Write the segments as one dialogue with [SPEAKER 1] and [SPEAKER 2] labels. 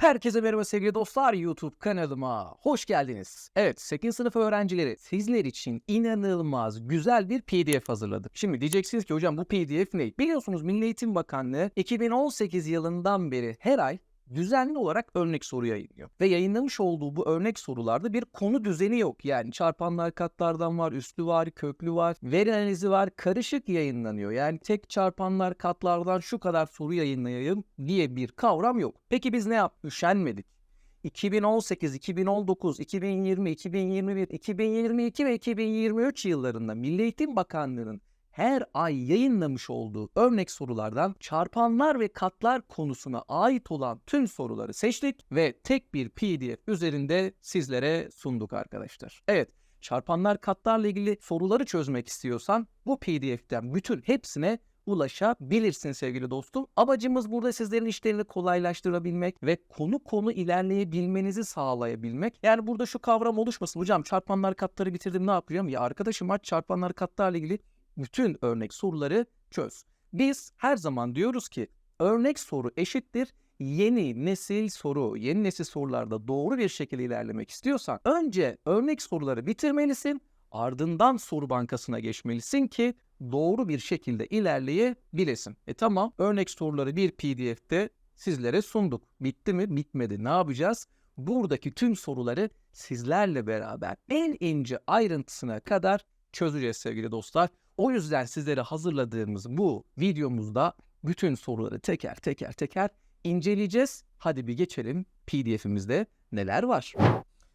[SPEAKER 1] Herkese merhaba sevgili dostlar YouTube kanalıma hoş geldiniz. Evet 8. sınıf öğrencileri sizler için inanılmaz güzel bir pdf hazırladım. Şimdi diyeceksiniz ki hocam bu pdf ne? Biliyorsunuz Milli Eğitim Bakanlığı 2018 yılından beri her ay düzenli olarak örnek soru yayınlıyor. Ve yayınlamış olduğu bu örnek sorularda bir konu düzeni yok. Yani çarpanlar katlardan var, üslü var, köklü var, veri analizi var, karışık yayınlanıyor. Yani tek çarpanlar katlardan şu kadar soru yayınlayayım diye bir kavram yok. Peki biz ne yaptık? Üşenmedik. 2018, 2019, 2020, 2021, 2022 ve 2023 yıllarında Milli Eğitim Bakanlığı'nın her ay yayınlamış olduğu örnek sorulardan çarpanlar ve katlar konusuna ait olan tüm soruları seçtik ve tek bir PDF üzerinde sizlere sunduk arkadaşlar. Evet, çarpanlar katlarla ilgili soruları çözmek istiyorsan bu PDF'ten bütün hepsine ulaşabilirsin sevgili dostum. Amacımız burada sizlerin işlerini kolaylaştırabilmek ve konu konu ilerleyebilmenizi sağlayabilmek. Yani burada şu kavram oluşmasın. Hocam çarpanlar katları bitirdim ne yapacağım? Ya arkadaşım aç çarpanlar katlarla ilgili bütün örnek soruları çöz. Biz her zaman diyoruz ki örnek soru eşittir yeni nesil soru. Yeni nesil sorularda doğru bir şekilde ilerlemek istiyorsan önce örnek soruları bitirmelisin. Ardından soru bankasına geçmelisin ki doğru bir şekilde ilerleyebilesin. E tamam örnek soruları bir pdf'te sizlere sunduk. Bitti mi? Bitmedi. Ne yapacağız? Buradaki tüm soruları sizlerle beraber en ince ayrıntısına kadar çözeceğiz sevgili dostlar. O yüzden sizlere hazırladığımız bu videomuzda bütün soruları teker teker teker inceleyeceğiz. Hadi bir geçelim PDF'imizde neler var.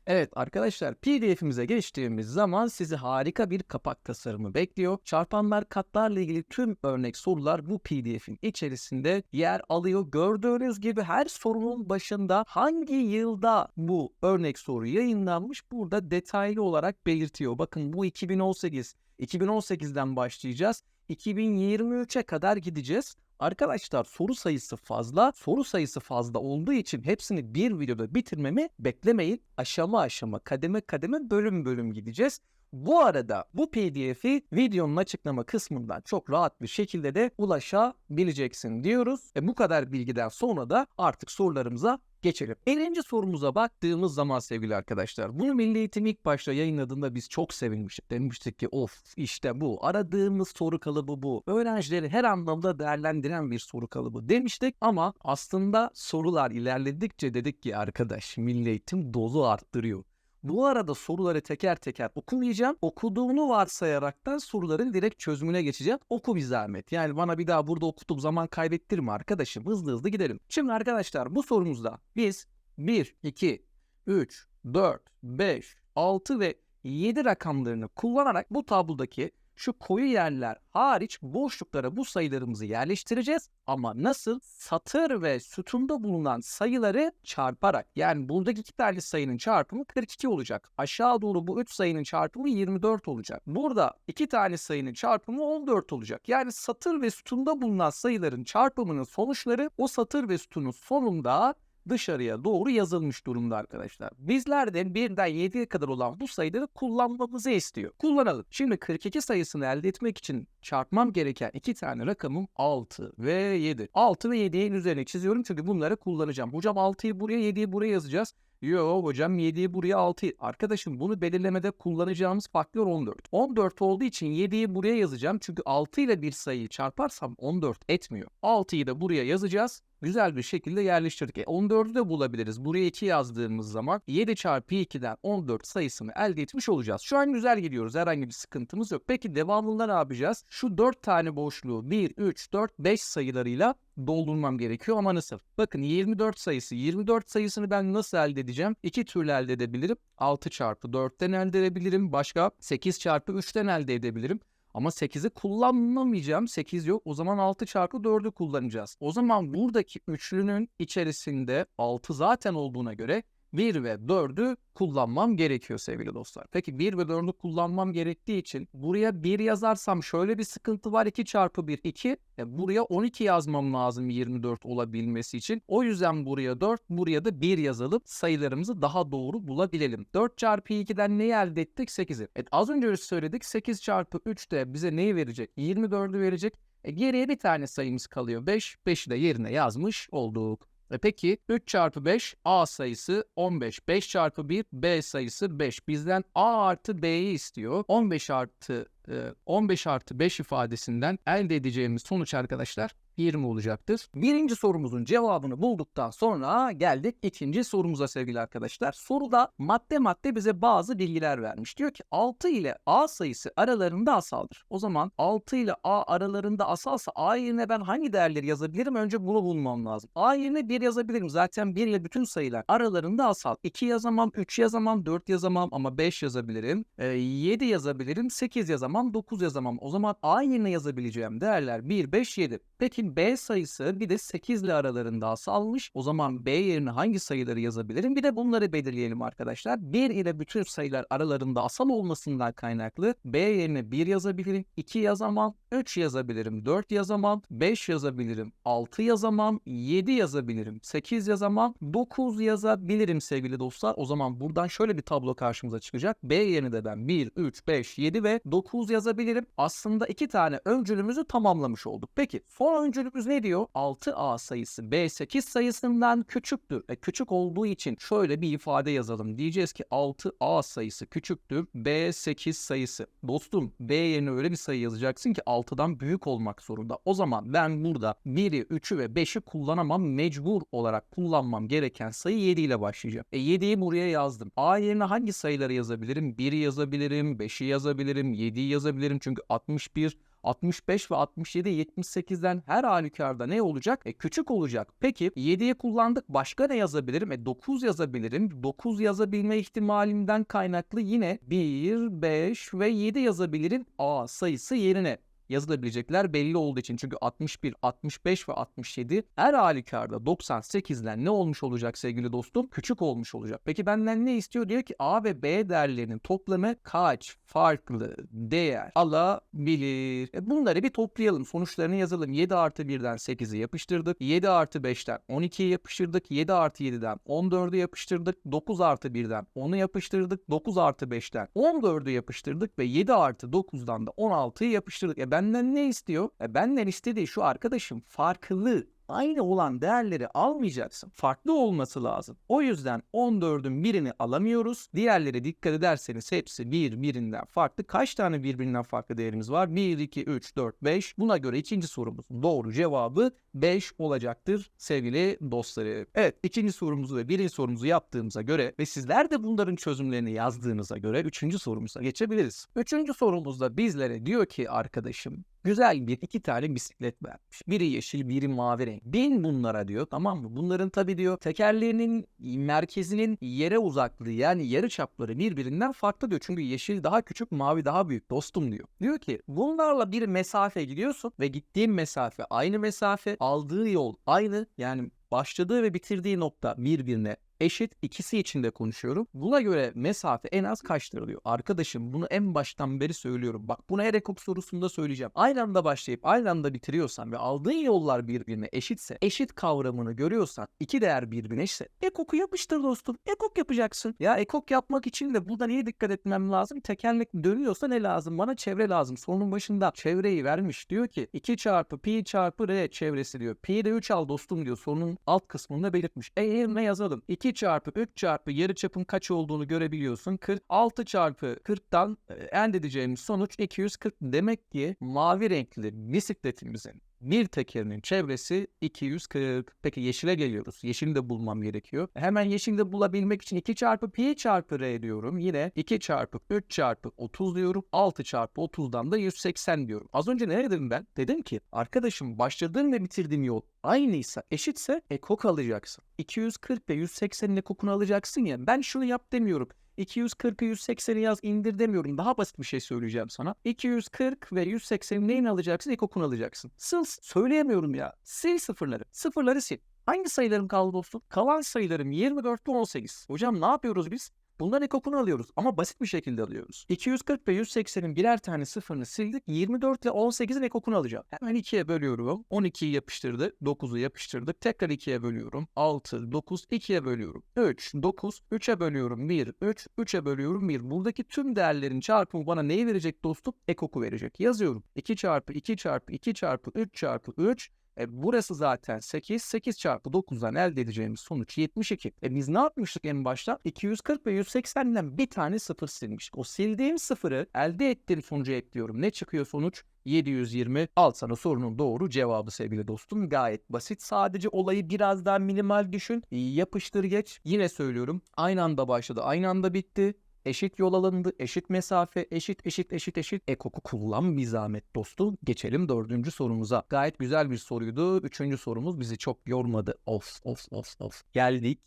[SPEAKER 1] Evet arkadaşlar PDF'imize geçtiğimiz zaman sizi harika bir kapak tasarımı bekliyor. Çarpanlar katlarla ilgili tüm örnek sorular bu PDF'in içerisinde yer alıyor. Gördüğünüz gibi her sorunun başında hangi yılda bu örnek soru yayınlanmış burada detaylı olarak belirtiyor. Bakın bu 2018. 2018'den başlayacağız. 2023'e kadar gideceğiz. Arkadaşlar soru sayısı fazla. Soru sayısı fazla olduğu için hepsini bir videoda bitirmemi beklemeyin. Aşama aşama, kademe kademe, bölüm bölüm gideceğiz. Bu arada bu pdf'i videonun açıklama kısmından çok rahat bir şekilde de ulaşabileceksin diyoruz. E bu kadar bilgiden sonra da artık sorularımıza geçelim. 50. sorumuza baktığımız zaman sevgili arkadaşlar bunu Milli Eğitim ilk başta yayınladığında biz çok sevinmiştik. Demiştik ki of işte bu aradığımız soru kalıbı bu. Öğrencileri her anlamda değerlendiren bir soru kalıbı demiştik ama aslında sorular ilerledikçe dedik ki arkadaş Milli Eğitim dozu arttırıyor. Bu arada soruları teker teker okumayacağım. Okuduğunu varsayaraktan soruların direkt çözümüne geçeceğim. Oku bir zahmet. Yani bana bir daha burada okutup zaman kaybettirme arkadaşım. Hızlı hızlı gidelim. Şimdi arkadaşlar bu sorumuzda biz 1, 2, 3, 4, 5, 6 ve 7 rakamlarını kullanarak bu tablodaki şu koyu yerler hariç boşluklara bu sayılarımızı yerleştireceğiz. Ama nasıl? Satır ve sütunda bulunan sayıları çarparak. Yani buradaki iki tane sayının çarpımı 42 olacak. Aşağı doğru bu 3 sayının çarpımı 24 olacak. Burada iki tane sayının çarpımı 14 olacak. Yani satır ve sütunda bulunan sayıların çarpımının sonuçları o satır ve sütunun sonunda dışarıya doğru yazılmış durumda arkadaşlar. Bizler de 1'den 7'ye kadar olan bu sayıları kullanmamızı istiyor. Kullanalım. Şimdi 42 sayısını elde etmek için çarpmam gereken iki tane rakamım 6 ve 7. 6 ve 7'yi üzerine çiziyorum çünkü bunları kullanacağım. Hocam 6'yı buraya 7'yi buraya yazacağız. Yo hocam 7'yi buraya 6'yı. Arkadaşım bunu belirlemede kullanacağımız faktör 14. 14 olduğu için 7'yi buraya yazacağım. Çünkü 6 ile bir sayıyı çarparsam 14 etmiyor. 6'yı da buraya yazacağız güzel bir şekilde yerleştirdik. E 14'ü de bulabiliriz. Buraya 2 yazdığımız zaman 7 çarpı 2'den 14 sayısını elde etmiş olacağız. Şu an güzel gidiyoruz. Herhangi bir sıkıntımız yok. Peki devamında ne yapacağız? Şu 4 tane boşluğu 1, 3, 4, 5 sayılarıyla doldurmam gerekiyor ama nasıl? Bakın 24 sayısı. 24 sayısını ben nasıl elde edeceğim? İki türlü elde edebilirim. 6 çarpı 4'ten elde edebilirim. Başka 8 çarpı 3'ten elde edebilirim. Ama 8'i kullanamayacağım. 8 yok. O zaman 6 çarpı 4'ü kullanacağız. O zaman buradaki üçlünün içerisinde 6 zaten olduğuna göre 1 ve 4'ü kullanmam gerekiyor sevgili dostlar. Peki 1 ve 4'ü kullanmam gerektiği için buraya 1 yazarsam şöyle bir sıkıntı var. 2 çarpı 1 2. E buraya 12 yazmam lazım 24 olabilmesi için. O yüzden buraya 4 buraya da 1 yazalım. Sayılarımızı daha doğru bulabilelim. 4 çarpı 2'den neyi elde ettik? 8'i. Evet az önce söyledik 8 çarpı 3 de bize neyi verecek? 24'ü verecek. E geriye bir tane sayımız kalıyor 5. 5'i de yerine yazmış olduk. E peki 3 çarpı 5 A sayısı 15. 5 çarpı 1 B sayısı 5. Bizden A artı B'yi istiyor. 15 artı e, 15 artı 5 ifadesinden elde edeceğimiz sonuç arkadaşlar 20 olacaktır. Birinci sorumuzun cevabını bulduktan sonra geldik ikinci sorumuza sevgili arkadaşlar. Soruda madde madde bize bazı bilgiler vermiş. Diyor ki 6 ile A sayısı aralarında asaldır. O zaman 6 ile A aralarında asalsa A yerine ben hangi değerleri yazabilirim? Önce bunu bulmam lazım. A yerine 1 yazabilirim. Zaten 1 ile bütün sayılar aralarında asal. 2 yazamam, 3 yazamam, 4 yazamam ama 5 yazabilirim. E, 7 yazabilirim, 8 yazamam, 9 yazamam. O zaman A yerine yazabileceğim değerler 1, 5, 7. Peki B sayısı bir de 8 ile aralarında asalmış. O zaman B yerine hangi sayıları yazabilirim? Bir de bunları belirleyelim arkadaşlar. 1 ile bütün sayılar aralarında asal olmasından kaynaklı B yerine 1 yazabilirim, 2 yazamam, 3 yazabilirim, 4 yazamam, 5 yazabilirim, 6 yazamam, 7 yazabilirim, 8 yazamam, 9 yazabilirim sevgili dostlar. O zaman buradan şöyle bir tablo karşımıza çıkacak. B yerine de ben 1, 3, 5, 7 ve 9 yazabilirim. Aslında iki tane öncülümüzü tamamlamış olduk. Peki son öncülümüz ne diyor? 6A sayısı B8 sayısından küçüktür. E, küçük olduğu için şöyle bir ifade yazalım. Diyeceğiz ki 6A sayısı küçüktür B8 sayısı. Dostum B yerine öyle bir sayı yazacaksın ki 6'dan büyük olmak zorunda. O zaman ben burada 1'i, 3'ü ve 5'i kullanamam. Mecbur olarak kullanmam gereken sayı 7 ile başlayacağım. E 7'yi buraya yazdım. A yerine hangi sayıları yazabilirim? 1'i yazabilirim, 5'i yazabilirim, 7'yi yazabilirim. Çünkü 61 65 ve 67 78'den her halükarda ne olacak? E, küçük olacak. Peki 7'ye kullandık. Başka ne yazabilirim? E, 9 yazabilirim. 9 yazabilme ihtimalimden kaynaklı yine 1, 5 ve 7 yazabilirim A sayısı yerine yazılabilecekler belli olduğu için. Çünkü 61, 65 ve 67 her halükarda 98'den ne olmuş olacak sevgili dostum? Küçük olmuş olacak. Peki benden ne istiyor? Diyor ki A ve B değerlerinin toplamı kaç farklı değer alabilir? E bunları bir toplayalım. Sonuçlarını yazalım. 7 artı 1'den 8'i yapıştırdık. 7 artı 5'ten 12'yi yapıştırdık. 7 artı 7'den 14'ü yapıştırdık. 9 artı 1'den 10'u yapıştırdık. 9 artı 5'ten 14'ü yapıştırdık ve 7 artı 9'dan da 16'yı yapıştırdık. E benden ne istiyor? E benden istediği şu arkadaşım farklı aynı olan değerleri almayacaksın. Farklı olması lazım. O yüzden 14'ün birini alamıyoruz. Diğerleri dikkat ederseniz hepsi bir birinden farklı. Kaç tane birbirinden farklı değerimiz var? 1, 2, 3, 4, 5. Buna göre ikinci sorumuzun doğru cevabı 5 olacaktır sevgili dostları. Evet ikinci sorumuzu ve birinci sorumuzu yaptığımıza göre ve sizler de bunların çözümlerini yazdığınıza göre üçüncü sorumuza geçebiliriz. Üçüncü sorumuzda bizlere diyor ki arkadaşım güzel bir iki tane bisiklet vermiş. Biri yeşil, biri mavi renk. Bin bunlara diyor tamam mı? Bunların tabi diyor tekerlerinin merkezinin yere uzaklığı yani yarı çapları birbirinden farklı diyor. Çünkü yeşil daha küçük, mavi daha büyük dostum diyor. Diyor ki bunlarla bir mesafe gidiyorsun ve gittiğin mesafe aynı mesafe, aldığı yol aynı. Yani başladığı ve bitirdiği nokta birbirine eşit ikisi için de konuşuyorum. Buna göre mesafe en az kaçtır. Arkadaşım bunu en baştan beri söylüyorum. Bak bunu her ekop sorusunda söyleyeceğim. Aynı anda başlayıp aynı anda bitiriyorsan ve aldığın yollar birbirine eşitse, eşit kavramını görüyorsan, iki değer birbirine eşitse ekoku yapıştır dostum. Ekok yapacaksın. Ya ekok yapmak için de burada niye dikkat etmem lazım? Tekerlek dönüyorsa ne lazım? Bana çevre lazım. Sorunun başında çevreyi vermiş. Diyor ki 2 çarpı pi çarpı r çevresi diyor. Pi de 3 al dostum diyor. Sorunun alt kısmında belirtmiş. E ne yazalım? 2 çarpı 3 çarpı yarıçapın kaç olduğunu görebiliyorsun. 46 çarpı 40'tan e, elde edeceğimiz sonuç 240. Demek ki mavi renkli bisikletimizin bir tekerinin çevresi 240. Peki yeşile geliyoruz. Yeşili de bulmam gerekiyor. Hemen yeşili de bulabilmek için 2 çarpı pi çarpı r diyorum. Yine 2 çarpı 3 çarpı 30 diyorum. 6 çarpı 30'dan da 180 diyorum. Az önce ne dedim ben? Dedim ki arkadaşım başladığım ve bitirdiğim yol aynıysa eşitse ekok alacaksın. 240 ve 180'in ekokunu alacaksın ya. Ben şunu yap demiyorum. 240'ı 180'i yaz indir demiyorum. Daha basit bir şey söyleyeceğim sana. 240 ve 180'in neyini alacaksın? Ekokunu alacaksın. Sil söyleyemiyorum ya. Sil sıfırları. Sıfırları sil. Hangi sayılarım kaldı dostum? Kalan sayılarım 24 ve 18. Hocam ne yapıyoruz biz? Bunların ekokunu alıyoruz ama basit bir şekilde alıyoruz. 240 ve 180'in birer tane sıfırını sildik. 24 ile 18'in ekokunu alacağım. Hemen 2'ye bölüyorum. 12'yi yapıştırdık. 9'u yapıştırdık. Tekrar 2'ye bölüyorum. 6, 9, 2'ye bölüyorum. 3, 9, 3'e bölüyorum. 1, 3, 3'e bölüyorum. 1. Buradaki tüm değerlerin çarpımı bana neyi verecek dostum? Ekoku verecek. Yazıyorum. 2 çarpı 2 çarpı 2 çarpı 3 çarpı 3 E, burası zaten 8. 8 çarpı 9'dan elde edeceğimiz sonuç 72. E biz ne yapmıştık en başta? 240 ve 180'den bir tane sıfır silmiştik. O sildiğim sıfırı elde ettiğim sonucu ekliyorum. Ne çıkıyor sonuç? 720 al sana sorunun doğru cevabı sevgili dostum. Gayet basit. Sadece olayı biraz daha minimal düşün. Yapıştır geç. Yine söylüyorum. Aynı anda başladı. Aynı anda bitti. Eşit yol alındı, eşit mesafe, eşit eşit eşit eşit. Ekoku kullan bir zahmet dostum. Geçelim dördüncü sorumuza. Gayet güzel bir soruydu. Üçüncü sorumuz bizi çok yormadı. Of of of of. Geldik.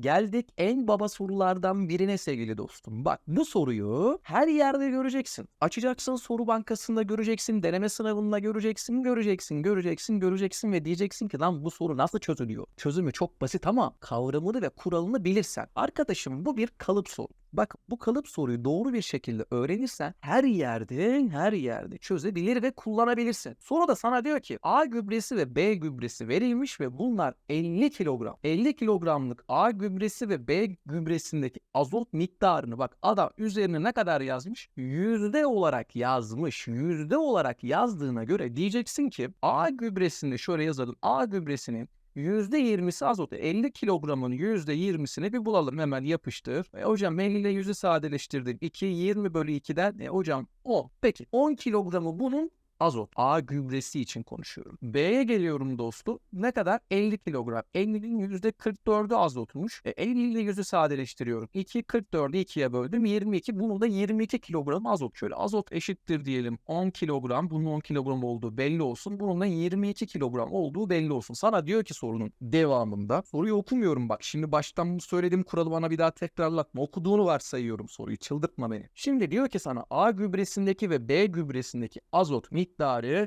[SPEAKER 1] Geldik en baba sorulardan birine sevgili dostum. Bak bu soruyu her yerde göreceksin. Açacaksın soru bankasında göreceksin, deneme sınavında göreceksin, göreceksin, göreceksin, göreceksin ve diyeceksin ki lan bu soru nasıl çözülüyor? Çözümü çok basit ama kavramını ve kuralını bilirsen. Arkadaşım bu bir kalıp soru. Bak bu kalıp soruyu doğru bir şekilde öğrenirsen her yerde her yerde çözebilir ve kullanabilirsin. Sonra da sana diyor ki A gübresi ve B gübresi verilmiş ve bunlar 50 kilogram. 50 kilogramlık A gübresi ve B gübresindeki azot miktarını bak adam üzerine ne kadar yazmış? Yüzde olarak yazmış. Yüzde olarak yazdığına göre diyeceksin ki A gübresinde şöyle yazalım. A gübresinin %20'si azot. 50 kilogramın %20'sini bir bulalım hemen yapıştır. E, hocam 50 ile 100'ü sadeleştirdim. 2, 20 bölü 2'den e, hocam 10. Peki 10 kilogramı bunun azot. A gübresi için konuşuyorum. B'ye geliyorum dostum. Ne kadar? 50 kilogram. 50'nin %44'ü azotmuş. E, 50 ile 100'ü sadeleştiriyorum. 2, 44'ü 2'ye böldüm. 22. Bunun da 22 kilogram azot. Şöyle azot eşittir diyelim 10 kilogram. Bunun 10 kilogram olduğu belli olsun. Bunun da 22 kilogram olduğu belli olsun. Sana diyor ki sorunun devamında. Soruyu okumuyorum bak. Şimdi baştan söylediğim kuralı bana bir daha tekrarlatma. Okuduğunu varsayıyorum soruyu. Çıldırtma beni. Şimdi diyor ki sana A gübresindeki ve B gübresindeki azot miktarı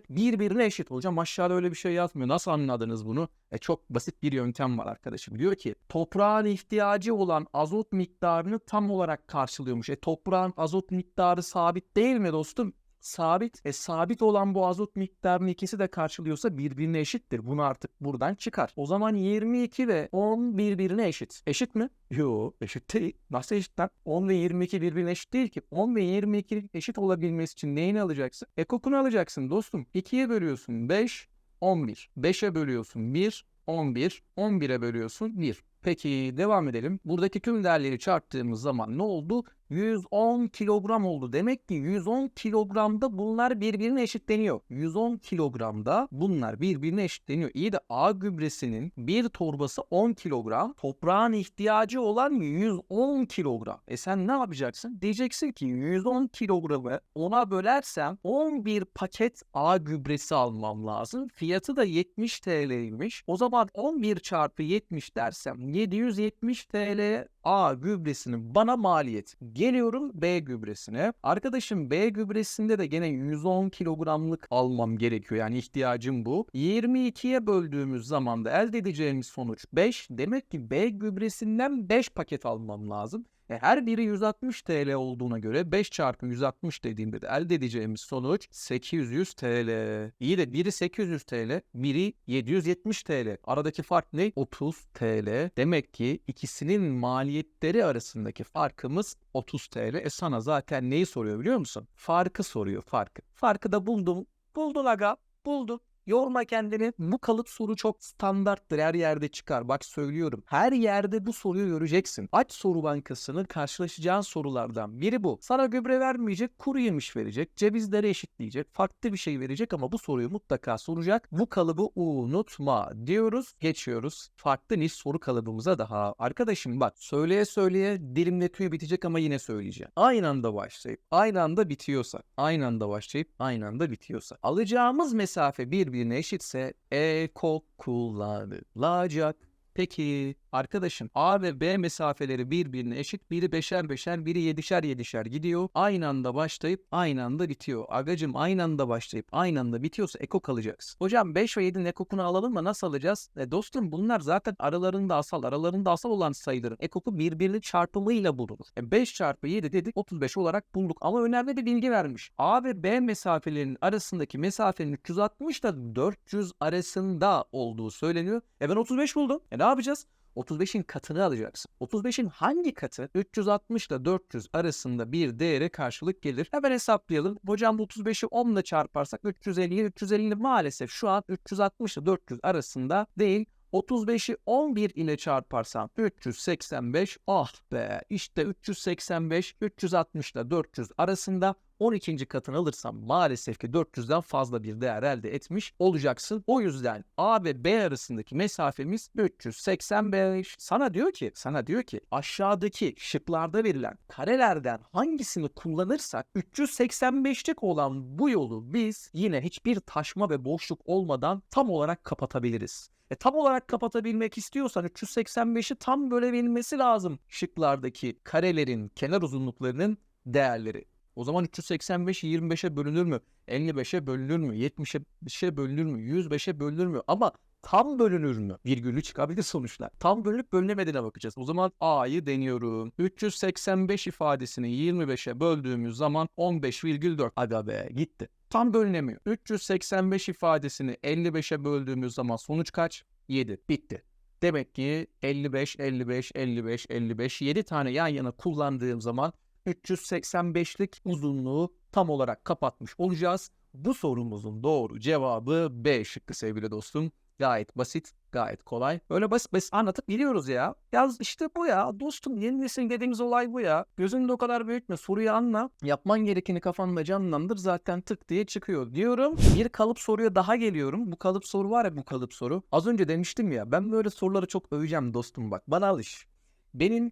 [SPEAKER 1] birbirine eşit. Hocam aşağıda öyle bir şey yazmıyor. Nasıl anladınız bunu? E çok basit bir yöntem var arkadaşım. Diyor ki toprağın ihtiyacı olan azot miktarını tam olarak karşılıyormuş. E toprağın azot miktarı sabit değil mi dostum? Sabit. E sabit olan bu azot miktarını ikisi de karşılıyorsa birbirine eşittir. Bunu artık buradan çıkar. O zaman 22 ve 10 birbirine eşit. Eşit mi? Yo eşit değil. Nasıl eşit lan? 10 ve 22 birbirine eşit değil ki. 10 ve 22 eşit olabilmesi için neyini alacaksın? Ekokunu alacaksın dostum. 2'ye bölüyorsun 5, 11. 5'e bölüyorsun 1, 11. 11'e bölüyorsun 1. Peki devam edelim. Buradaki tüm değerleri çarptığımız zaman ne oldu? 110 kilogram oldu. Demek ki 110 kilogramda bunlar birbirine eşitleniyor. 110 kilogramda bunlar birbirine eşitleniyor. İyi de A gübresinin bir torbası 10 kilogram. Toprağın ihtiyacı olan 110 kilogram. E sen ne yapacaksın? Diyeceksin ki 110 kilogramı ona bölersem 11 paket A gübresi almam lazım. Fiyatı da 70 TL'ymiş. O zaman 11 çarpı 70 dersem 770 TL A gübresinin bana maliyet. Geliyorum B gübresine. Arkadaşım B gübresinde de gene 110 kilogramlık almam gerekiyor. Yani ihtiyacım bu. 22'ye böldüğümüz zaman da elde edeceğimiz sonuç 5. Demek ki B gübresinden 5 paket almam lazım. E her biri 160 TL olduğuna göre 5 çarpı 160 dediğimde de elde edeceğimiz sonuç 800 TL. İyi de biri 800 TL, biri 770 TL. Aradaki fark ne? 30 TL. Demek ki ikisinin maliyetleri arasındaki farkımız 30 TL. E sana zaten neyi soruyor biliyor musun? Farkı soruyor, farkı. Farkı da buldum. Buldun aga, buldun. Yorma kendini. Bu kalıp soru çok standarttır. Her yerde çıkar. Bak söylüyorum. Her yerde bu soruyu göreceksin. Aç soru bankasını karşılaşacağın sorulardan biri bu. Sana gübre vermeyecek, kuru yemiş verecek, cevizleri eşitleyecek, farklı bir şey verecek ama bu soruyu mutlaka soracak. Bu kalıbı unutma diyoruz. Geçiyoruz. Farklı niş soru kalıbımıza daha. Arkadaşım bak söyleye söyleye dilimle tüy bitecek ama yine söyleyeceğim. Aynı anda başlayıp aynı anda bitiyorsa, aynı anda başlayıp aynı anda bitiyorsa. Alacağımız mesafe bir birbirine eşitse ekok kullanılacak. Peki arkadaşım A ve B mesafeleri birbirine eşit. Biri beşer beşer, biri yedişer yedişer gidiyor. Aynı anda başlayıp aynı anda bitiyor. Agacım aynı anda başlayıp aynı anda bitiyorsa ekok alacaksın. Hocam 5 ve 7'nin ekokunu alalım mı? Nasıl alacağız? E dostum bunlar zaten aralarında asal, aralarında asal olan sayıların ekoku birbirinin çarpımıyla bulunur. E 5 çarpı 7 dedik 35 olarak bulduk. Ama önemli bir bilgi vermiş. A ve B mesafelerinin arasındaki mesafenin 360 ile 400 arasında olduğu söyleniyor. E ben 35 buldum. E ne yapacağız? 35'in katını alacaksın. 35'in hangi katı 360 ile 400 arasında bir değere karşılık gelir? Hemen hesaplayalım. Hocam bu 35'i 10 ile çarparsak 350'ye 350 maalesef şu an 360 ile 400 arasında değil. 35'i 11 ile çarparsam 385 ah be işte 385 360 ile 400 arasında 12. katını alırsam maalesef ki 400'den fazla bir değer elde etmiş olacaksın. O yüzden A ve B arasındaki mesafemiz 385. Sana diyor ki, sana diyor ki aşağıdaki şıklarda verilen karelerden hangisini kullanırsak 385'lik olan bu yolu biz yine hiçbir taşma ve boşluk olmadan tam olarak kapatabiliriz. E, tam olarak kapatabilmek istiyorsan 385'i tam bölebilmesi lazım şıklardaki karelerin kenar uzunluklarının değerleri. O zaman 385 25'e bölünür mü? 55'e bölünür mü? 70'e bölünür mü? 105'e bölünür mü? Ama tam bölünür mü? Virgülü çıkabilir sonuçlar. Tam bölünüp bölünemediğine bakacağız. O zaman A'yı deniyorum. 385 ifadesini 25'e böldüğümüz zaman 15,4. Hadi be gitti. Tam bölünemiyor. 385 ifadesini 55'e böldüğümüz zaman sonuç kaç? 7. Bitti. Demek ki 55, 55, 55, 55 7 tane yan yana kullandığım zaman 385'lik uzunluğu tam olarak kapatmış olacağız. Bu sorumuzun doğru cevabı B şıkkı sevgili dostum. Gayet basit, gayet kolay. Böyle basit basit anlatıp biliyoruz ya. Yaz işte bu ya. Dostum yeni nesil dediğimiz olay bu ya. Gözünde o kadar büyütme. Soruyu anla. Yapman gerekeni kafanda canlandır. Zaten tık diye çıkıyor diyorum. Bir kalıp soruya daha geliyorum. Bu kalıp soru var ya bu kalıp soru. Az önce demiştim ya. Ben böyle soruları çok öveceğim dostum bak. Bana alış. Benim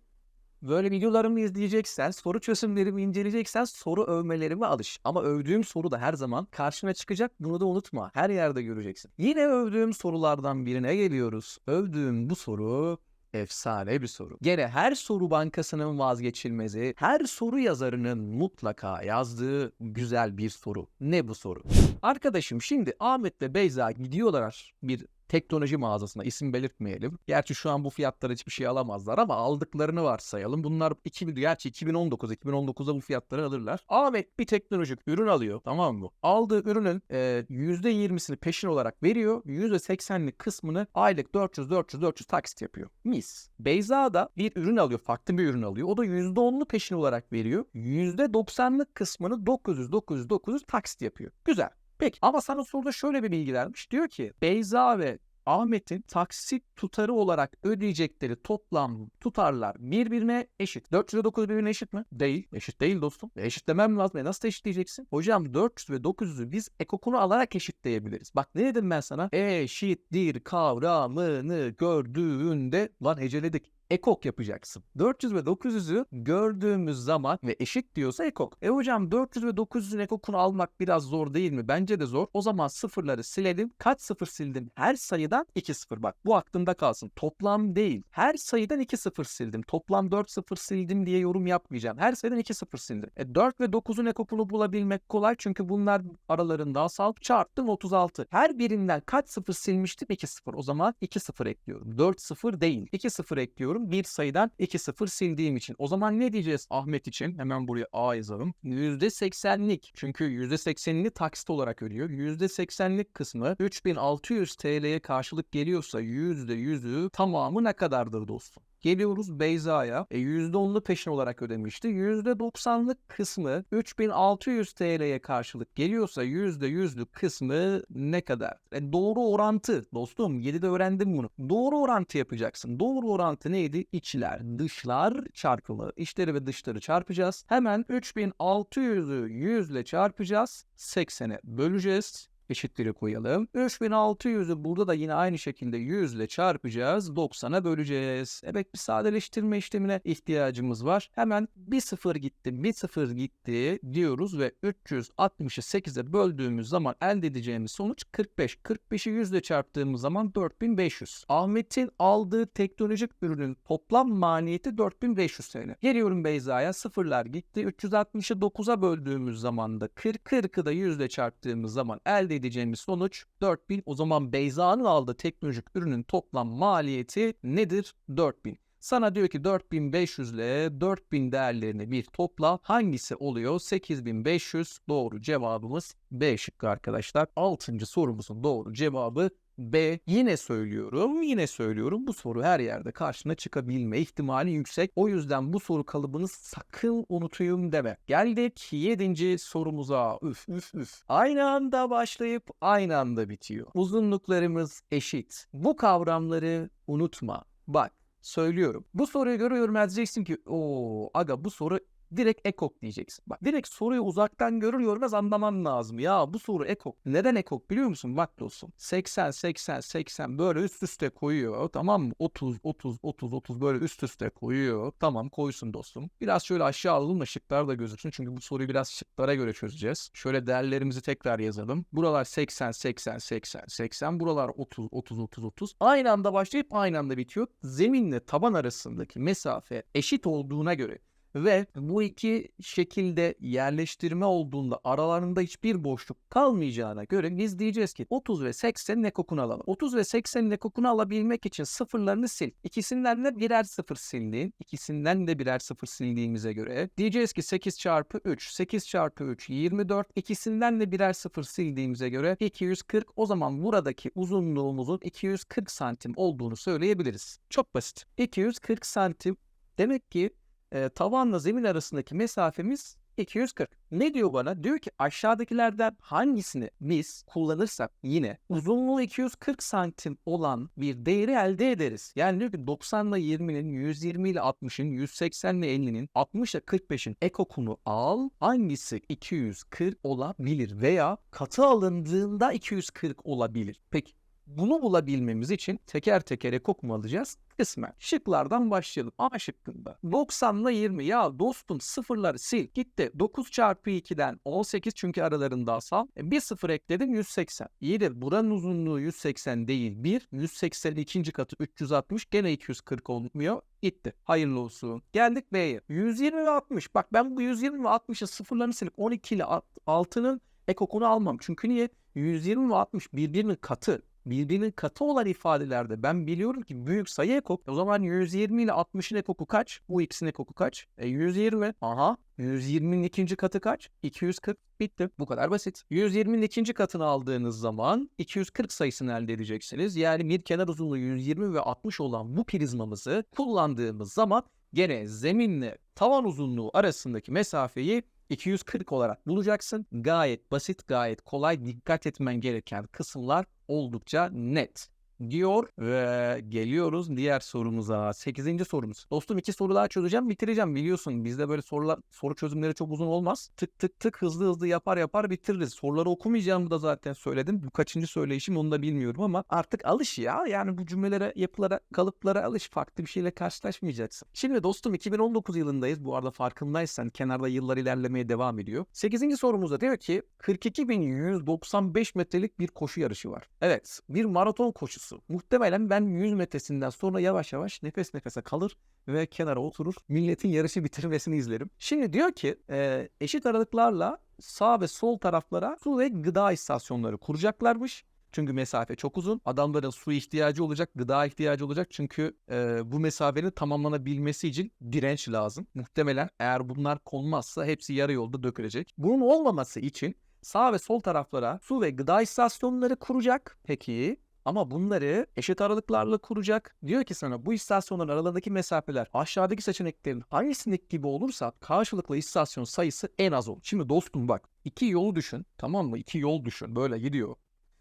[SPEAKER 1] Böyle videolarımı izleyeceksen, soru çözümlerimi inceleyeceksen soru övmelerime alış. Ama övdüğüm soru da her zaman karşına çıkacak. Bunu da unutma. Her yerde göreceksin. Yine övdüğüm sorulardan birine geliyoruz. Övdüğüm bu soru efsane bir soru. Gene her soru bankasının vazgeçilmezi, her soru yazarının mutlaka yazdığı güzel bir soru. Ne bu soru? Arkadaşım şimdi Ahmet ve Beyza gidiyorlar bir teknoloji mağazasına isim belirtmeyelim. Gerçi şu an bu fiyatlara hiçbir şey alamazlar ama aldıklarını varsayalım. Bunlar 2000 gerçi 2019 2019'da bu fiyatları alırlar. Ahmet bir teknolojik ürün alıyor tamam mı? Aldığı ürünün e, %20'sini peşin olarak veriyor. %80'lik kısmını aylık 400 400 400 taksit yapıyor. Mis. Beyza da bir ürün alıyor. Farklı bir ürün alıyor. O da %10'lu peşin olarak veriyor. %90'lık kısmını 900 900 900 taksit yapıyor. Güzel. Peki ama sana soruda şöyle bir bilgi vermiş. Diyor ki Beyza ve Ahmet'in taksit tutarı olarak ödeyecekleri toplam tutarlar birbirine eşit. 400 ve 900 birbirine eşit mi? Değil. Eşit değil dostum. E eşitlemem lazım. E nasıl eşitleyeceksin? Hocam 400 ve 900'ü biz ekokunu alarak eşitleyebiliriz. Bak ne dedim ben sana? Eşittir kavramını gördüğünde lan heceledik ekok yapacaksın. 400 ve 900'ü gördüğümüz zaman ve eşit diyorsa ekok. E hocam 400 ve 900'ün ekokunu almak biraz zor değil mi? Bence de zor. O zaman sıfırları silelim. Kaç sıfır sildim? Her sayıdan 2 sıfır. Bak bu aklında kalsın. Toplam değil. Her sayıdan 2 sıfır sildim. Toplam 4 sıfır sildim diye yorum yapmayacağım. Her sayıdan 2 sıfır sildim. E 4 ve 9'un ekokunu bulabilmek kolay çünkü bunlar aralarında asal çarptım 36. Her birinden kaç sıfır silmiştim? 2 sıfır. O zaman 2 sıfır ekliyorum. 4 sıfır değil. 2 sıfır ekliyorum bir sayıdan 2 sıfır sildiğim için. O zaman ne diyeceğiz Ahmet için? Hemen buraya A yazalım. %80'lik. Çünkü %80'ini taksit olarak ödüyor. %80'lik kısmı 3600 TL'ye karşılık geliyorsa %100'ü tamamı ne kadardır dostum? Geliyoruz Beyza'ya. E, %10'lu peşin olarak ödemişti. %90'lık kısmı 3600 TL'ye karşılık geliyorsa %100'lük kısmı ne kadar? E, doğru orantı dostum. 7'de öğrendim bunu. Doğru orantı yapacaksın. Doğru orantı neydi? İçler, dışlar çarpımı. İçleri ve dışları çarpacağız. Hemen 3600'ü 100 ile çarpacağız. 80'e böleceğiz eşitleri koyalım. 3600'ü burada da yine aynı şekilde 100 ile çarpacağız. 90'a böleceğiz. Evet bir sadeleştirme işlemine ihtiyacımız var. Hemen bir sıfır gitti, bir sıfır gitti diyoruz ve 360'ı 8'e böldüğümüz zaman elde edeceğimiz sonuç 45. 45'i 100 ile çarptığımız zaman 4500. Ahmet'in aldığı teknolojik ürünün toplam maliyeti 4500 TL. Geliyorum Beyza'ya sıfırlar gitti. 360'ı 9'a böldüğümüz zaman da 40 40'ı da 100 ile çarptığımız zaman elde edeceğimiz sonuç 4000. O zaman Beyza'nın aldığı teknolojik ürünün toplam maliyeti nedir? 4000. Sana diyor ki 4500 ile 4000 değerlerini bir topla. Hangisi oluyor? 8500 doğru cevabımız B şıkkı arkadaşlar. 6. sorumuzun doğru cevabı B. Yine söylüyorum, yine söylüyorum. Bu soru her yerde karşına çıkabilme ihtimali yüksek. O yüzden bu soru kalıbını sakın unutayım deme. Geldik 7. sorumuza. Üf üf üf. Aynı anda başlayıp aynı anda bitiyor. Uzunluklarımız eşit. Bu kavramları unutma. Bak söylüyorum. Bu soruyu görüyorum diyeceksin ki o aga bu soru direkt ekok diyeceksin. Bak direkt soruyu uzaktan görür görmez anlaman lazım. Ya bu soru ekok. Neden ekok biliyor musun? Bak dostum. 80 80 80 böyle üst üste koyuyor. Tamam mı? 30 30 30 30 böyle üst üste koyuyor. Tamam koysun dostum. Biraz şöyle aşağı alalım da şıklar da gözüksün. Çünkü bu soruyu biraz şıklara göre çözeceğiz. Şöyle değerlerimizi tekrar yazalım. Buralar 80 80 80 80. Buralar 30 30 30 30. Aynı anda başlayıp aynı anda bitiyor. Zeminle taban arasındaki mesafe eşit olduğuna göre ve bu iki şekilde yerleştirme olduğunda aralarında hiçbir boşluk kalmayacağına göre biz diyeceğiz ki 30 ve 80'in ekokunu alalım. 30 ve 80'in ekokunu alabilmek için sıfırlarını sil. İkisinden de birer sıfır sildiğin, ikisinden de birer sıfır sildiğimize göre diyeceğiz ki 8 çarpı 3, 8 çarpı 3 24, ikisinden de birer sıfır sildiğimize göre 240. O zaman buradaki uzunluğumuzun 240 santim olduğunu söyleyebiliriz. Çok basit. 240 santim demek ki e, tavanla zemin arasındaki mesafemiz 240. Ne diyor bana? Diyor ki aşağıdakilerden hangisini biz kullanırsak yine uzunluğu 240 santim olan bir değeri elde ederiz. Yani diyor ki 90 ile 20'nin, 120 ile 60'ın, 180 ile 50'nin, 60 ile 45'in ekokunu al. Hangisi 240 olabilir veya katı alındığında 240 olabilir. Peki bunu bulabilmemiz için teker teker ekok mu alacağız? Kısmen. Şıklardan başlayalım. A şıkkında. 90 ile 20. Ya dostum sıfırları sil. Gitti. 9 çarpı 2'den 18 çünkü aralarında asal. E, bir sıfır ekledim 180. İyi de buranın uzunluğu 180 değil 1. 180'in ikinci katı 360. Gene 240 olmuyor. Gitti. Hayırlı olsun. Geldik B'ye. 120 ve 60. Bak ben bu 120 ve 60'ın sıfırlarını silip 12 ile 6'nın ekokunu almam. Çünkü niye? 120 ve 60 birbirinin katı birbirinin katı olan ifadelerde ben biliyorum ki büyük sayı ekok. O zaman 120 ile 60'ın ekoku kaç? Bu ikisinin ekoku kaç? E 120. Aha. 120'nin ikinci katı kaç? 240. Bitti. Bu kadar basit. 120'nin ikinci katını aldığınız zaman 240 sayısını elde edeceksiniz. Yani bir kenar uzunluğu 120 ve 60 olan bu prizmamızı kullandığımız zaman gene zeminle tavan uzunluğu arasındaki mesafeyi 240 olarak bulacaksın. Gayet basit, gayet kolay. Dikkat etmen gereken kısımlar oldukça net diyor ve geliyoruz diğer sorumuza. 8. sorumuz. Dostum iki soru daha çözeceğim bitireceğim biliyorsun bizde böyle sorular soru çözümleri çok uzun olmaz. Tık tık tık hızlı hızlı yapar yapar bitiririz. Soruları okumayacağımı da zaten söyledim. Bu kaçıncı söyleyişim onu da bilmiyorum ama artık alış ya. Yani bu cümlelere, yapılara, kalıplara alış. Farklı bir şeyle karşılaşmayacaksın. Şimdi dostum 2019 yılındayız. Bu arada farkındaysan kenarda yıllar ilerlemeye devam ediyor. 8. sorumuzda diyor ki 42.195 metrelik bir koşu yarışı var. Evet bir maraton koşusu. Muhtemelen ben 100 metresinden sonra yavaş yavaş nefes nefese kalır ve kenara oturur. Milletin yarışı bitirmesini izlerim. Şimdi diyor ki e, eşit aralıklarla sağ ve sol taraflara su ve gıda istasyonları kuracaklarmış. Çünkü mesafe çok uzun. Adamların su ihtiyacı olacak, gıda ihtiyacı olacak. Çünkü e, bu mesafenin tamamlanabilmesi için direnç lazım. Muhtemelen eğer bunlar konmazsa hepsi yarı yolda dökülecek. Bunun olmaması için sağ ve sol taraflara su ve gıda istasyonları kuracak. Peki ama bunları eşit aralıklarla kuracak. Diyor ki sana bu istasyonların aralarındaki mesafeler aşağıdaki seçeneklerin hangisindeki gibi olursa karşılıklı istasyon sayısı en az olur. Şimdi dostum bak iki yolu düşün tamam mı? İki yol düşün böyle gidiyor.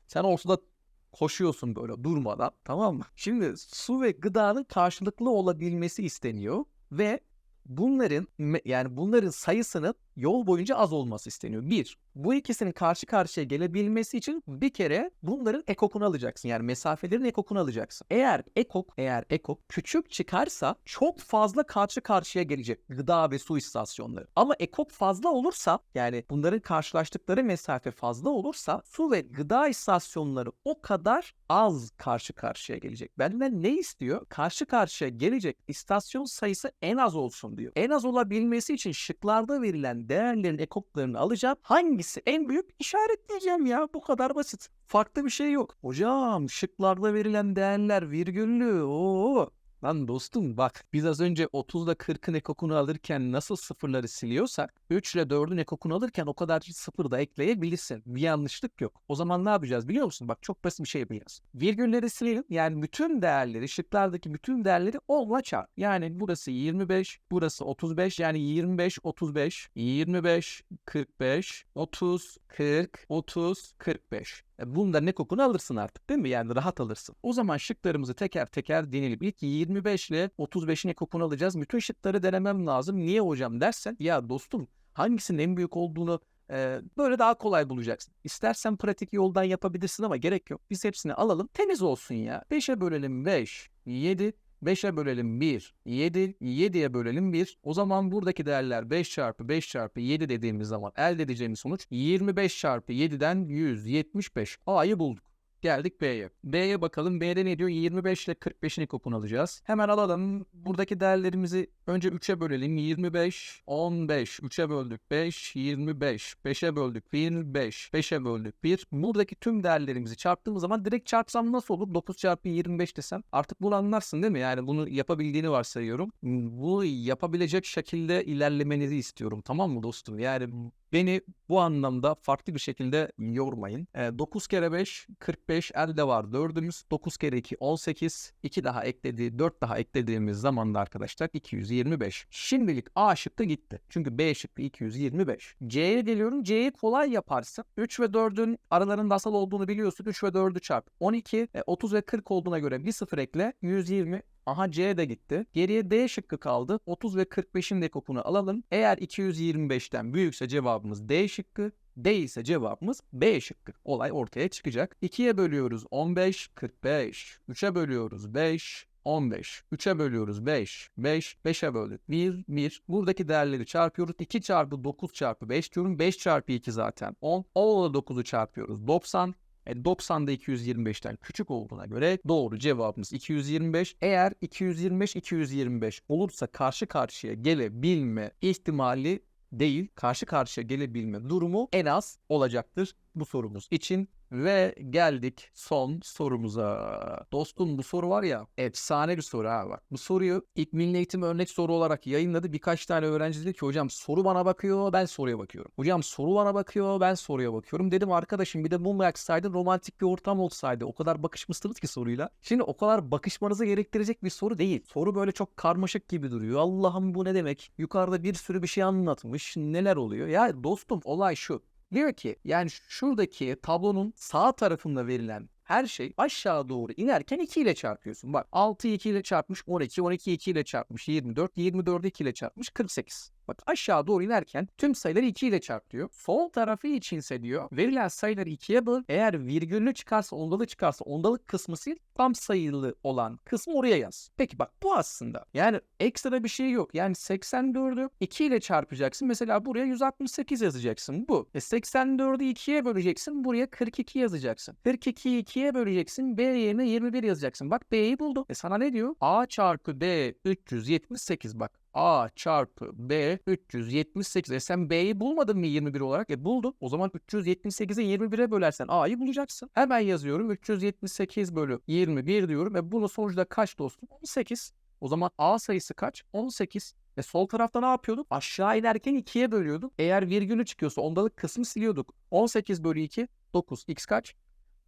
[SPEAKER 1] Sen ortada koşuyorsun böyle durmadan tamam mı? Şimdi su ve gıdanın karşılıklı olabilmesi isteniyor ve bunların yani bunların sayısının yol boyunca az olması isteniyor. Bir, bu ikisinin karşı karşıya gelebilmesi için bir kere bunların ekokunu alacaksın. Yani mesafelerin ekokunu alacaksın. Eğer ekok, eğer ekok küçük çıkarsa çok fazla karşı karşıya gelecek gıda ve su istasyonları. Ama ekok fazla olursa yani bunların karşılaştıkları mesafe fazla olursa su ve gıda istasyonları o kadar az karşı karşıya gelecek. Benden ne istiyor? Karşı karşıya gelecek istasyon sayısı en az olsun diyor. En az olabilmesi için şıklarda verilen değerlerin ekoklarını alacağım. Hangisi en büyük işaretleyeceğim ya. Bu kadar basit. Farklı bir şey yok. Hocam şıklarda verilen değerler virgüllü. Oo. Lan dostum bak biz az önce 30 ile 40'ın ekokunu alırken nasıl sıfırları siliyorsak 3 ile 4'ün ekokunu alırken o kadar sıfır da ekleyebilirsin. Bir yanlışlık yok. O zaman ne yapacağız biliyor musun? Bak çok basit bir şey yapacağız. Virgülleri silelim. Yani bütün değerleri, şıklardaki bütün değerleri 10 ile çarp. Yani burası 25, burası 35. Yani 25, 35, 25, 45, 30, 40, 30, 45. E, Bunda ne kokunu alırsın artık değil mi? Yani rahat alırsın. O zaman şıklarımızı teker teker deneyelim. İlk 25 ile 35'in ne kokunu alacağız. Bütün şıkları denemem lazım. Niye hocam dersen ya dostum hangisinin en büyük olduğunu e, böyle daha kolay bulacaksın. İstersen pratik yoldan yapabilirsin ama gerek yok. Biz hepsini alalım. Temiz olsun ya. 5'e bölelim 5, 7, 5'e bölelim 1, 7, 7'ye bölelim 1. O zaman buradaki değerler 5 çarpı 5 çarpı 7 dediğimiz zaman elde edeceğimiz sonuç 25 çarpı 7'den 175. A'yı bulduk. Geldik B'ye. B'ye bakalım. B'de ne diyor? 25 ile 45'in ekokunu alacağız. Hemen alalım. Buradaki değerlerimizi önce 3'e bölelim. 25, 15. 3'e böldük 5, 25. 5'e böldük 25. 5'e böldük 1. Buradaki tüm değerlerimizi çarptığımız zaman direkt çarpsam nasıl olur? 9 çarpı 25 desem. Artık bunu anlarsın değil mi? Yani bunu yapabildiğini varsayıyorum. Bu yapabilecek şekilde ilerlemenizi istiyorum. Tamam mı dostum? Yani Beni bu anlamda farklı bir şekilde yormayın. E, 9 kere 5 45 elde var 4'ümüz. 9 kere 2 18. 2 daha eklediği 4 daha eklediğimiz zaman da arkadaşlar 225. Şimdilik A şıkkı gitti. Çünkü B şıkkı 225. C'ye geliyorum. C'yi kolay yaparsın. 3 ve 4'ün aralarında asal olduğunu biliyorsun. 3 ve 4'ü çarp. 12, e, 30 ve 40 olduğuna göre bir sıfır ekle. 120 Aha C de gitti. Geriye D şıkkı kaldı. 30 ve 45'in de kokunu alalım. Eğer 225'ten büyükse cevabımız D şıkkı. Değilse cevabımız B şıkkı. Olay ortaya çıkacak. 2'ye bölüyoruz 15, 45. 3'e bölüyoruz 5, 15. 3'e bölüyoruz 5. 5. 5'e böldük. 1. 1. Buradaki değerleri çarpıyoruz. 2 çarpı 9 çarpı 5 diyorum. 5 çarpı 2 zaten 10. 10 ile 9'u çarpıyoruz. 90. E 90 da 225'ten küçük olduğuna göre doğru cevabımız 225. Eğer 225 225 olursa karşı karşıya gelebilme ihtimali değil, karşı karşıya gelebilme durumu en az olacaktır bu sorumuz için. Ve geldik son sorumuza. Dostum bu soru var ya efsane bir soru ha bak. Bu soruyu ilk Milli Eğitim örnek soru olarak yayınladı. Birkaç tane öğrenci dedi ki hocam soru bana bakıyor ben soruya bakıyorum. Hocam soru bana bakıyor ben soruya bakıyorum. Dedim arkadaşım bir de mum yaksaydın romantik bir ortam olsaydı. O kadar bakışmışsınız ki soruyla. Şimdi o kadar bakışmanızı gerektirecek bir soru değil. Soru böyle çok karmaşık gibi duruyor. Allah'ım bu ne demek? Yukarıda bir sürü bir şey anlatmış. Neler oluyor? Ya dostum olay şu. Diyor ki yani şuradaki tablonun sağ tarafında verilen her şey aşağı doğru inerken 2 ile çarpıyorsun. Bak 6 2 ile çarpmış 12, 12 2 ile çarpmış 24, 24 2 ile çarpmış 48. Bak aşağı doğru inerken tüm sayıları 2 ile çarp diyor. Sol tarafı içinse diyor verilen sayıları 2'ye böl. Eğer virgüllü çıkarsa ondalı çıkarsa ondalık kısmı sil. Tam sayılı olan kısmı oraya yaz. Peki bak bu aslında. Yani ekstra bir şey yok. Yani 84'ü 2 ile çarpacaksın. Mesela buraya 168 yazacaksın. Bu. E 84'ü 2'ye böleceksin. Buraya 42 yazacaksın. 42'yi 2'ye böleceksin. B yerine 21 yazacaksın. Bak B'yi buldum. E sana ne diyor? A çarpı B 378 bak. A çarpı B 378. E sen B'yi bulmadın mı 21 olarak? E buldun. O zaman 378'i 21'e bölersen A'yı bulacaksın. Hemen yazıyorum. 378 bölü 21 diyorum. E bunun sonucu da kaç dostum? 18. O zaman A sayısı kaç? 18. E sol tarafta ne yapıyorduk? Aşağı inerken 2'ye bölüyorduk. Eğer virgülü çıkıyorsa ondalık kısmı siliyorduk. 18 bölü 2 9. X kaç?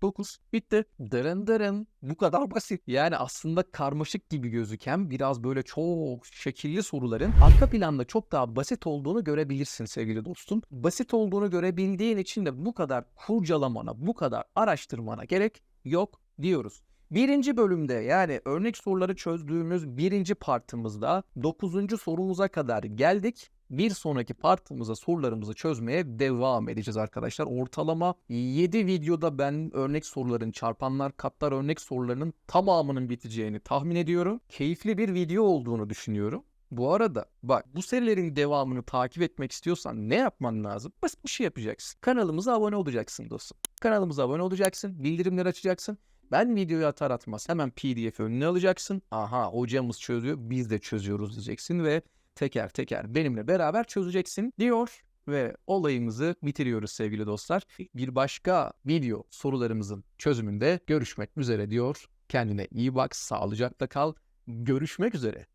[SPEAKER 1] 9. Bitti. Dırın dırın. Bu kadar basit. Yani aslında karmaşık gibi gözüken biraz böyle çok şekilli soruların arka planda çok daha basit olduğunu görebilirsin sevgili dostum. Basit olduğunu görebildiğin için de bu kadar kurcalamana, bu kadar araştırmana gerek yok diyoruz. Birinci bölümde yani örnek soruları çözdüğümüz birinci partımızda 9. sorumuza kadar geldik. Bir sonraki partımıza sorularımızı çözmeye devam edeceğiz arkadaşlar. Ortalama 7 videoda ben örnek soruların, çarpanlar, katlar örnek sorularının tamamının biteceğini tahmin ediyorum. Keyifli bir video olduğunu düşünüyorum. Bu arada bak bu serilerin devamını takip etmek istiyorsan ne yapman lazım? Basit bir şey yapacaksın. Kanalımıza abone olacaksın dostum. Kanalımıza abone olacaksın, bildirimleri açacaksın. Ben videoyu atar atmaz hemen pdf önüne alacaksın. Aha hocamız çözüyor biz de çözüyoruz diyeceksin ve teker teker benimle beraber çözeceksin diyor ve olayımızı bitiriyoruz sevgili dostlar. Bir başka video sorularımızın çözümünde görüşmek üzere diyor. Kendine iyi bak, sağlıcakla kal Görüşmek üzere.